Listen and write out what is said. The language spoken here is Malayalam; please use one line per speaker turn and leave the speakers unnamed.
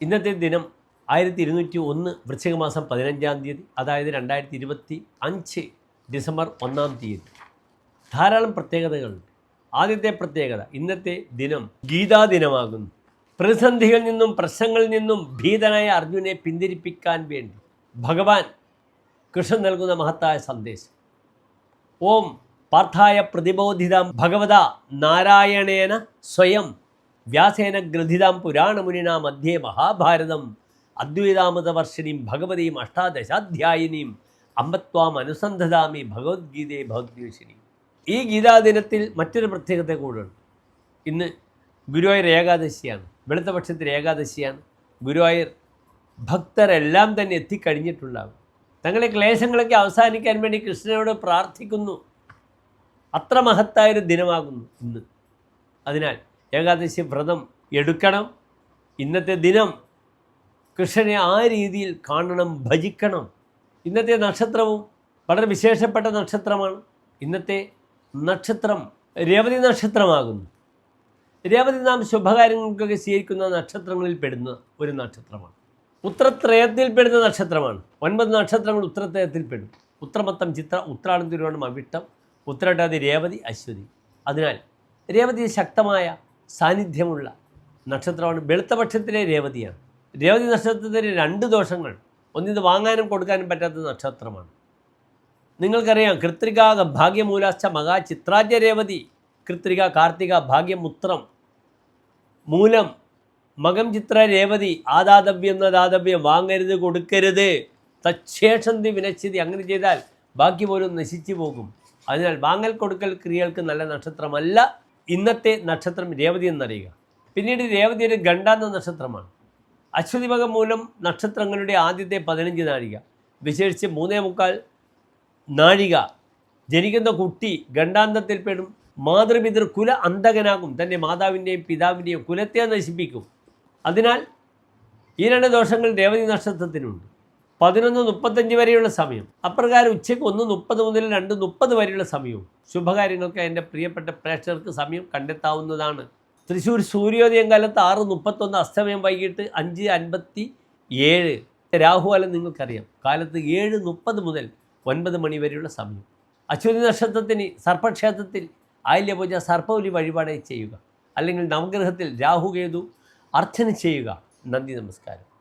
ഇന്നത്തെ ദിനം ആയിരത്തി ഇരുന്നൂറ്റി ഒന്ന് വൃശ്ചിക മാസം പതിനഞ്ചാം തീയതി അതായത് രണ്ടായിരത്തി ഇരുപത്തി അഞ്ച് ഡിസംബർ ഒന്നാം തീയതി. ധാരാളം പ്രത്യേകതകളുണ്ട്. ആദ്യത്തെ പ്രത്യേകത ഇന്നത്തെ ദിനം ഗീതാ ദിനമാകുന്നു പ്രതിസന്ധികളിൽ നിന്നും പ്രശ്നങ്ങളിൽ നിന്നും ഭീതനായ അർജുനെ പിന്തിരിപ്പിക്കാൻ വേണ്ടി ഭഗവാൻ കൃഷ്ണൻ നൽകുന്ന മഹത്തായ സന്ദേശം. ഓം പാർത്ഥായ പ്രതിബോധിത ഭഗവത നാരായണേന സ്വയം വ്യാസേന ഗ്രഥിതാം പുരാണമുനിനാ മധ്യേ മഹാഭാരതം. അദ്വൈതാമൃതവർഷിണീം ഭഗവതീം അഷ്ടാദശാധ്യായിനീം അമ്പത്വാം അനുസന്ധതാമി ഭഗവത്ഗീതയെ ഭഗവദ്ഗീഷിണി ഈ ഗീതാദിനത്തിൽ മറ്റൊരു പ്രത്യേകത കൂടുണ്ട് ഇന്ന് ഗുരുവായൂർ ഏകാദശിയാണ്. വെളുത്ത പക്ഷത്തിൽ ഏകാദശിയാണ്. ഗുരുവായൂർ ഭക്തരെല്ലാം തന്നെ എത്തിക്കഴിഞ്ഞിട്ടുണ്ടാകും. തങ്ങളെ ക്ലേശങ്ങളൊക്കെ അവസാനിക്കാൻ വേണ്ടി കൃഷ്ണനോട് പ്രാർത്ഥിക്കുന്നു. അത്ര മഹത്തായൊരു ദിനമാകുന്നു ഇന്ന്. അതിനാൽ ഏകാദശി വ്രതം എടുക്കണം. ഇന്നത്തെ ദിനം കൃഷ്ണനെ ആ രീതിയിൽ കാണണം ഭജിക്കണം. ഇന്നത്തെ നക്ഷത്രവും വളരെ വിശേഷപ്പെട്ട നക്ഷത്രമാണ്. ഇന്നത്തെ നക്ഷത്രം രേവതി നക്ഷത്രമാകുന്നു. രേവതി നാം ശുഭകാര്യങ്ങൾക്കൊക്കെ സ്വീകരിക്കുന്ന നക്ഷത്രങ്ങളിൽ പെടുന്ന ഒരു നക്ഷത്രമാണ്. ഉത്രത്രയത്തിൽ പെടുന്ന നക്ഷത്രമാണ്. ഒൻപത് നക്ഷത്രങ്ങൾ ഉത്രത്രയത്തിൽ പെടും. ഉത്രമത്തം ചിത്ര ഉത്രാടം തിരുവോണം അവിട്ടം ഉത്രട്ടാതി രേവതി അശ്വതി. അതിനാൽ രേവതി ശക്തമായ സാന്നിധ്യമുള്ള നക്ഷത്രമാണ്. വെളുത്തപക്ഷത്തിലെ രേവതിയാണ്. രേവതി നക്ഷത്രത്തിന് രണ്ട് ദോഷങ്ങൾ. ഒന്നിത് വാങ്ങാനും കൊടുക്കാനും പറ്റാത്ത നക്ഷത്രമാണ്. നിങ്ങൾക്കറിയാം കൃത്രിക ഭാഗ്യമൂലാശ്ച മകാ ചിത്രാജ്യ രേവതി കൃത്രിക കാർത്തിക ഭാഗ്യമുത്രം മൂലം മകം ചിത്ര രേവതി ആദാതവ്യം ദാതവ്യം വാങ്ങരുത് കൊടുക്കരുത് തച്ഛേഷന്തി വിനശ്യതി അങ്ങനെ ചെയ്താൽ ബാക്കി പോലും നശിച്ചു പോകും. അതിനാൽ വാങ്ങൽ കൊടുക്കൽ ക്രിയകൾക്ക് നല്ല നക്ഷത്രമല്ല. ഇന്നത്തെ നക്ഷത്രം രേവതി എന്നറിയുക. പിന്നീട് രേവതി ഒരു ഗണ്ടാന്ത നക്ഷത്രമാണ്. അശ്വതി വകം മൂലം നക്ഷത്രങ്ങളുടെ ആദ്യത്തെ പതിനഞ്ച് നാഴിക. വിശേഷിച്ച് മൂന്നേ മുക്കാൽ നാഴിക. ജനിക്കുന്ന കുട്ടി ഗണ്ടാന്തത്തിൽപ്പെടും മാതൃപിതൃ കുല അന്തകനാകും തന്റെ മാതാവിന്റെയും പിതാവിന്റെയും കുലത്തെ നശിപ്പിക്കും. അതിനാൽ ഈ രണ്ട് ദോഷങ്ങൾ രേവതി നക്ഷത്രത്തിനുണ്ട്. പതിനൊന്ന് മുപ്പത്തഞ്ച് വരെയുള്ള സമയം. അപ്രകാരം ഉച്ചയ്ക്ക് ഒന്ന് മുപ്പത് മുതൽ രണ്ട് മുപ്പത് വരെയുള്ള സമയവും. ശുഭകാര്യങ്ങൾക്ക് എന്റെ പ്രിയപ്പെട്ട പ്രേക്ഷകർക്ക് സമയം കണ്ടെത്താവുന്നതാണ്. തൃശ്ശൂർ സൂര്യോദയം കാലത്ത് ആറ് മുപ്പത്തൊന്ന് അസ്തമയം വൈകിട്ട് അഞ്ച് അൻപത്തി ഏഴ് രാഹുകാലം നിങ്ങൾക്കറിയാം. കാലത്ത് ഏഴ് മുപ്പത് മുതൽ ഒൻപത് മണി വരെയുള്ള സമയം. അശ്വതി നക്ഷത്രത്തിന് സർപ്പക്ഷേത്രത്തിൽ ആയില്യപൂജ സർപ്പവലി വഴിപാട് ചെയ്യുക. അല്ലെങ്കിൽ നവഗ്രഹത്തിൽ രാഹുകേതു അർച്ചന ചെയ്യുക. നന്ദി നമസ്കാരം.